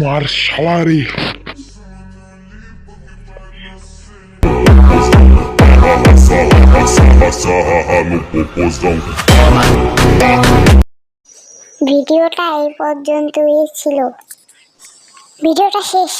মার শালারে ভিডিওটা এই পর্যন্তই ছিল। ভিডিওটা শেষ।